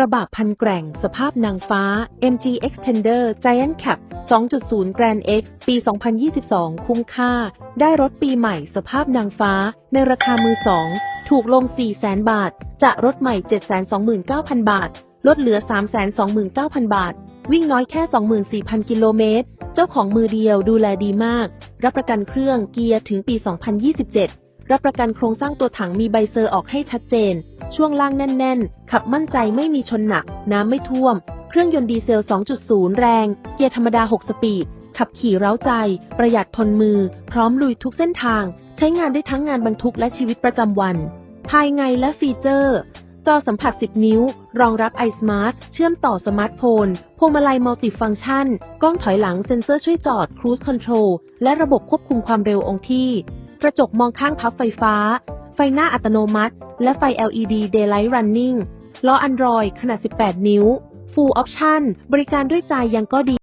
กระบะพันแกร่งสภาพนางฟ้า MG Extender Giant Cap 2.0 Grand X ปี 2022 คุ้มค่า ได้รถปีใหม่สภาพนางฟ้า ในราคามือสองถูกลง 400,000 บาท จะรถใหม่ 729,000 บาท ลดเหลือ 329,000 บาท วิ่งน้อยแค่ 24,000 กิโลเมตร เจ้าของมือเดียวดูแลดีมาก รับประกันเครื่องเกียร์ถึงปี 2027 รับประกันโครงสร้างตัวถังมีใบเซอร์ออกให้ชัดเจน ช่วงล่างแน่น ๆ ขับมั่นใจไม่มีชนหนัก น้ำไม่ท่วม เครื่องยนต์ดีเซล 2.0 แรง เกียร์ธรรมดา 6 สปีด ขับขี่เร้าใจ ประหยัดทนมือ พร้อมลุยทุกเส้นทาง ใช้งานได้ทั้งงานบรรทุกและชีวิตประจำวัน ภายในและฟีเจอร์ จอสัมผัส 10 นิ้ว รองรับ iSmart เชื่อมต่อสมาร์ทโฟน พวงมาลัยมัลติฟังก์ชัน กล้องถอยหลังเซ็นเซอร์ช่วยจอด Cruise Control และระบบควบคุมความเร็วองที่ กระจกมองข้างพับไฟฟ้า ไฟหน้าอัตโนมัติ และไฟ LED Daylight Running ล้อ Android ขนาด 18 นิ้ว Full Option บริการด้วยใจยังก็ดี